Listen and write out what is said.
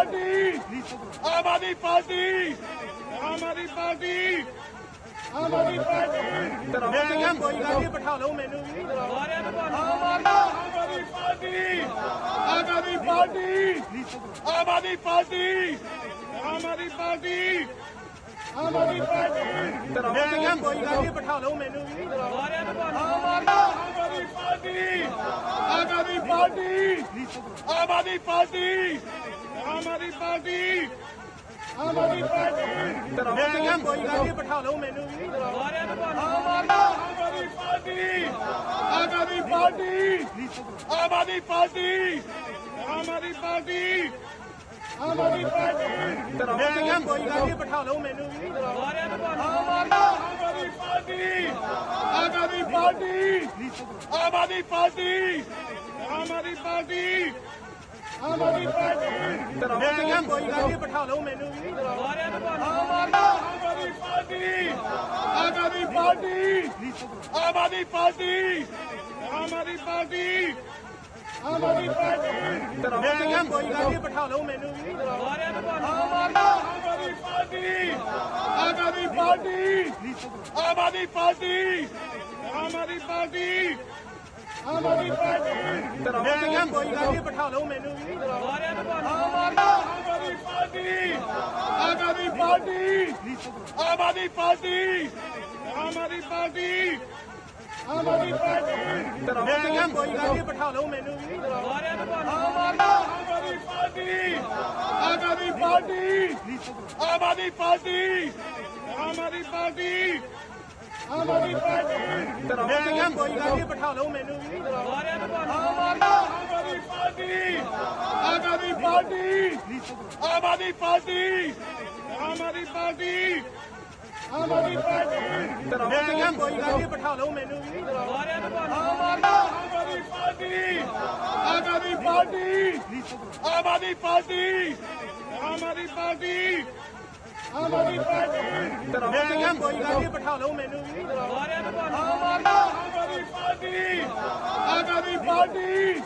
Party Aam Aadmi party Aam Aadmi party Aam Aadmi party ਮੈਂ ਕਿਹਾ ਕੋਈ ਗੱਲ ਨਹੀਂ ਬਿਠਾ ਲਓ ਮੈਨੂੰ ਵੀ Aam Aadmi party Aam Aadmi party Aam Aadmi party Aam Aadmi party Aam Aadmi party ਮੈਂ ਕਿਹਾ ਕੋਈ ਗੱਲ ਨਹੀਂ ਬਿਠਾ ਲਓ ਮੈਨੂੰ ਵੀ Aam Aadmi party Aam Aadmi party Aam Aadmi party party. Aam Aadmi party. ਮੈਂ ਕਿਹਾ ਕੋਈ ਗੱਲ ਨਹੀਂ, ਬਿਠਾ ਲਓ ਮੈਨੂੰ ਵੀ। Aam Aadmi party. Aam Aadmi party. Aam Aadmi party. Aam Aadmi party. Aam Aadmi party ਮੈਂ ਕਿਹਾ ਕੋਈ ਗੱਲ ਨਹੀਂ, ਬਿਠਾ ਲਓ ਮੈਨੂੰ ਵੀ। Aam Aadmi party Aam Aadmi party Aam Aadmi party. Aam Aadmi party. Aam Aadmi party. ਮੈਂ ਕਿਹਾ ਕੋਈ ਗੱਲ ਨਹੀਂ ਬਿਠਾ ਲਓ ਮੈਨੂੰ ਵੀ Aam party Aam party Aam party Aam party Aam party ਮੈਂ ਕਿਹਾ ਕੋਈ ਗੱਲ ਨਹੀਂ ਬਿਠਾ ਲਓ ਮੈਨੂੰ ਵੀ Aam party Aam party Aam Aadmi party, Aam Aadmi party, Aam Aadmi party. ਮੈਂ ਕਿਹਾ ਕੋਈ ਗੱਲ ਨਹੀਂ ਬਿਠਾ ਲਓ ਮੈਨੂੰ ਵੀ Aam Aadmi party Aam Aadmi party Aam Aadmi party Aam Aadmi party Aam Aadmi party ਮੈਂ ਕਿਹਾ ਕੋਈ ਗੱਲ ਨਹੀਂ ਬਿਠਾ ਲਓ ਮੈਨੂੰ ਵੀ Aam Aadmi party Aam Aadmi party Aam Aadmi party Aam Aadmi party Aam Aadmi party ਮੈਂ ਕਿਹਾ ਕੋਈ ਗੱਲ ਨਹੀਂ ਬਿਠਾ ਲਓ ਮੈਨੂੰ ਵੀ Aam party Aam party Aam party Aam party Aam party ਮੈਂ ਕਿਹਾ ਕੋਈ ਗੱਲ ਨਹੀਂ ਬਿਠਾ ਲਓ ਮੈਨੂੰ ਵੀ Aam party Aam party Aam Aadmi party, Aam Aadmi party, Aam Aadmi party. ਮੈਂ ਕਿਹਾ ਕੋਈ ਗੱਲ ਨਹੀਂ ਬਿਠਾ ਲਓ ਮੈਨੂੰ ਵੀ ਆਮ ਆਦਮੀ ਪਾਰਟੀ ਆਮ ਆਦਮੀ ਪਾਰਟੀ।